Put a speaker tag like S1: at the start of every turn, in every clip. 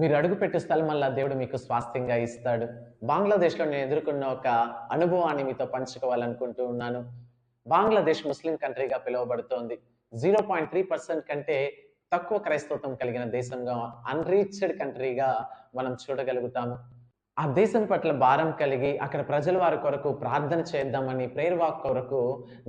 S1: మీరు అడుగుపెట్టే స్థలం వల్ల దేవుడు మీకు స్వాస్థ్యంగా ఇస్తాడు. బంగ్లాదేశ్లో నేను ఎదుర్కొన్న ఒక అనుభవాన్ని మీతో పంచుకోవాలనుకుంటూ ఉన్నాను. బంగ్లాదేశ్ ముస్లిం కంట్రీగా పిలువబడుతోంది. జీరో పాయింట్ త్రీ పర్సెంట్ కంటే తక్కువ క్రైస్తవత్వం కలిగిన దేశంగా అన్రీచ్డ్ కంట్రీగా మనం చూడగలుగుతాము. ఆ దేశం పట్ల భారం కలిగి అక్కడ ప్రజల వారి కొరకు ప్రార్థన చేద్దామని ప్రేయర్ వాక్ కొరకు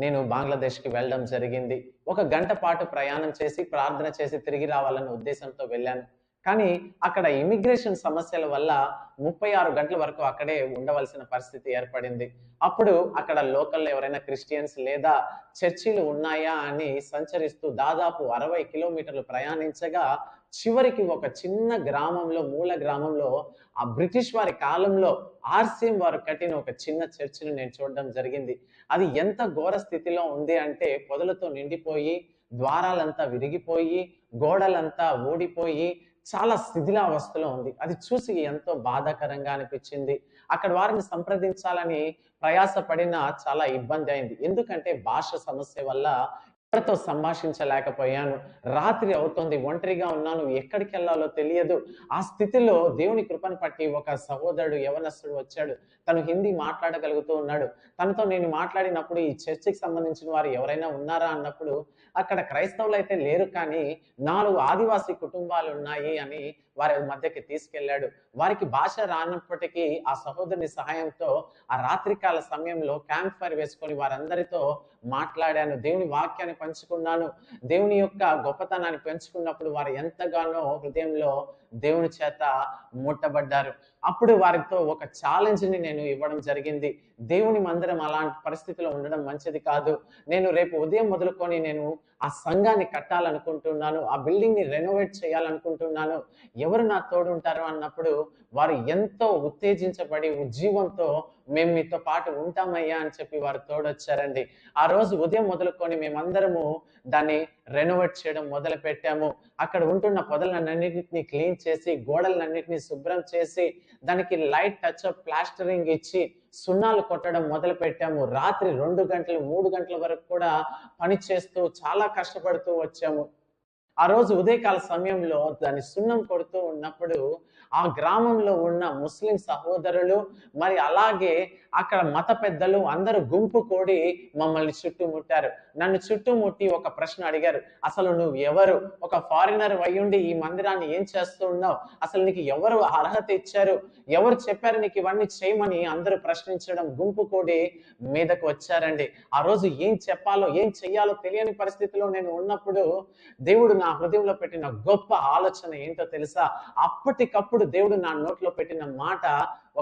S1: నేను బంగ్లాదేశ్కి వెళ్ళడం జరిగింది. ఒక గంట పాటు ప్రయాణం చేసి ప్రార్థన చేసి తిరిగి రావాలన్న ఉద్దేశంతో వెళ్ళాను. కానీ అక్కడ ఇమిగ్రేషన్ సమస్యల వల్ల ముప్పై ఆరు గంటల వరకు అక్కడే ఉండవలసిన పరిస్థితి ఏర్పడింది. అప్పుడు అక్కడ లోకల్ ఎవరైనా క్రిస్టియన్స్ లేదా చర్చిలు ఉన్నాయా అని సంచరిస్తూ దాదాపు అరవై కిలోమీటర్లు ప్రయాణించగా చివరికి ఒక చిన్న గ్రామంలో మూల గ్రామంలో ఆ బ్రిటిష్ వారి కాలంలో ఆర్సీఎం వారు కట్టిన ఒక చిన్న చర్చిని నేను చూడడం జరిగింది. అది ఎంత ఘోర స్థితిలో ఉంది అంటే పొదలతో నిండిపోయి ద్వారాలంతా విరిగిపోయి గోడలంతా ఊడిపోయి చాలా శిథిలావస్థలో ఉంది. అది చూసి ఎంతో బాధాకరంగా అనిపించింది. అక్కడ వారిని సంప్రదించాలని ప్రయాసపడిన చాలా ఇబ్బంది అయింది. ఎందుకంటే భాష సమస్య వల్ల ఎవరితో సంభాషించలేకపోయాను. రాత్రి అవుతోంది ఒంటరిగా ఉన్నాను ఎక్కడికి వెళ్ళాలో తెలియదు. ఆ స్థితిలో దేవుని కృపను పట్టి ఒక సహోదరుడు యవనస్తుడు వచ్చాడు. తను హిందీ మాట్లాడగలుగుతూ ఉన్నాడు. తనతో నేను మాట్లాడినప్పుడు ఈ చర్చికి సంబంధించిన వారు ఎవరైనా ఉన్నారా అన్నప్పుడు అక్కడ క్రైస్తవులు అయితే లేరు కానీ నాలుగు ఆదివాసీ కుటుంబాలు ఉన్నాయి అని వారి మధ్యకి తీసుకెళ్ళాడు. వారికి భాష రానప్పటికీ ఆ సహోదరుని సహాయంతో ఆ రాత్రికాల సమయంలో క్యాంప్ ఫైర్ వేసుకొని వారందరితో మాట్లాడాను. దేవుని వాక్యాన్ని పంచుకున్నాను. దేవుని యొక్క గొప్పతనాన్ని పెంచుకున్నప్పుడు వారు ఎంతగానో హృదయంలో దేవుని చేత ముట్టబడ్డారు అప్పుడు వారితో ఒక ఛాలెంజ్ని నేను ఇవ్వడం జరిగింది. దేవుని మందిరం అలాంటి పరిస్థితిలో ఉండడం మంచిది కాదు. నేను రేపు ఉదయం మొదలుకొని నేను ఆ సంఘాన్ని కట్టాలనుకుంటున్నాను. ఆ బిల్డింగ్ని రెనోవేట్ చేయాలనుకుంటున్నాను. ఎవరు నా తోడు ఉంటారు అన్నప్పుడు వారు ఎంతో ఉత్తేజించబడి ఉజ్జీవంతో మేము మీతో పాటు ఉంటామయ్యా అని చెప్పి వారు తోడొచ్చారండి. ఆ రోజు ఉదయం మొదలుకొని మేమందరము దాన్ని రెనోవేట్ చేయడం మొదలు పెట్టాము. అక్కడ ఉంటున్న పొదలన్నింటినీ క్లీన్ చేసి గోడలన్నింటినీ శుభ్రం చేసి దానికి లైట్ టచ్ అప్ ప్లాస్టరింగ్ ఇచ్చి సున్నాలు కొట్టడం మొదలు పెట్టాము. రాత్రి రెండు గంటలు మూడు గంటల వరకు కూడా పని చేస్తూ చాలా కష్టపడుతూ వచ్చాము. ఆ రోజు ఉదయకాల సమయంలో దాన్ని సున్నం కొడుతూ ఉన్నప్పుడు ఆ గ్రామంలో ఉన్న ముస్లిం సహోదరులు మరి అలాగే అక్కడ మత పెద్దలు అందరూ గుంపు కూడి మమ్మల్ని చుట్టుముట్టారు. నన్ను చుట్టుముట్టి ఒక ప్రశ్న అడిగారు. అసలు నువ్వు ఎవరు? ఒక ఫారినర్ అయ్యుండి ఈ మందిరాన్ని ఏం చేస్తూ ఉన్నావు అసలు నీకు ఎవరు అర్హత ఇచ్చారు? ఎవరు చెప్పారు నీకు ఇవన్నీ చేయమని? అందరూ ప్రశ్నించడం గుంపు కూడి మీదకు వచ్చారండి. ఆ రోజు ఏం చెప్పాలో ఏం చెయ్యాలో తెలియని పరిస్థితిలో నేను ఉన్నప్పుడు దేవుడు నా హృదయంలో పెట్టిన గొప్ప ఆలోచన ఏంటో తెలుసా? అప్పటికప్పుడు దేవుడు నా నోట్లో పెట్టిన మాట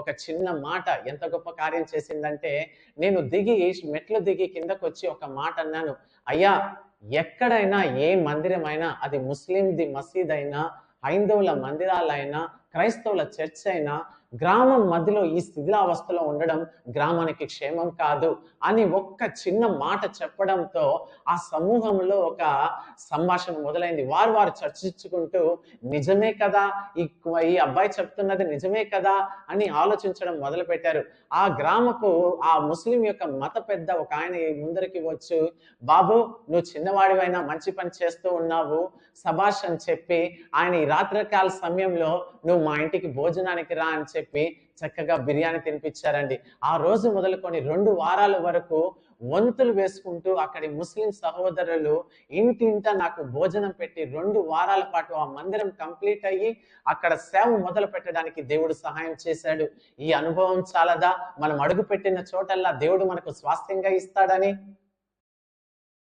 S1: ఒక చిన్న మాట ఎంత గొప్ప కార్యం చేసిందంటే నేను దిగి మెట్లు దిగి కిందకు వచ్చి ఒక మాట అన్నాను. అయ్యా ఎక్కడైనా ఏ మందిరమైనా అది ముస్లింది మసీద్ అయినా హైందవుల మందిరాలైనా క్రైస్తవుల చర్చ్ అయినా గ్రామం మధ్యలో ఈ స్థితిలావస్థలో ఉండడం గ్రామానికి క్షేమం కాదు అని ఒక్క చిన్న మాట చెప్పడంతో ఆ సమూహంలో ఒక సంభాషణ మొదలైంది. వారు వారు చర్చించుకుంటూ నిజమే కదా? ఈ ఈ అబ్బాయి చెప్తున్నది నిజమే కదా? అని ఆలోచించడం మొదలుపెట్టారు. ఆ గ్రామకు ఆ ముస్లిం యొక్క మత పెద్ద ఒక ఆయన ముందరికి వచ్చు బాబు నువ్వు చిన్నవాడివైనా మంచి పని చేస్తూ ఉన్నావు సభాష్ అని చెప్పి ఆయన ఈ రాత్రికాల సమయంలో నువ్వు మా ఇంటికి భోజనానికి రా అని చెప్పి చక్కగా బిర్యానీ తినిపించారండి. ఆ రోజు మొదలుకొని రెండు వారాల వరకు వంతులు వేసుకుంటూ అక్కడి ముస్లిం సహోదరులు ఇంటింట నాకు భోజనం పెట్టి రెండు వారాల పాటు ఆ మందిరం కంప్లీట్ అయ్యి అక్కడ సేవ మొదలు పెట్టడానికి దేవుడు సహాయం చేశాడు. ఈ అనుభవం చాలదా? మనం అడుగు పెట్టిన చోటల్లా దేవుడు మనకు స్వాస్థ్యంగా ఇస్తాడని?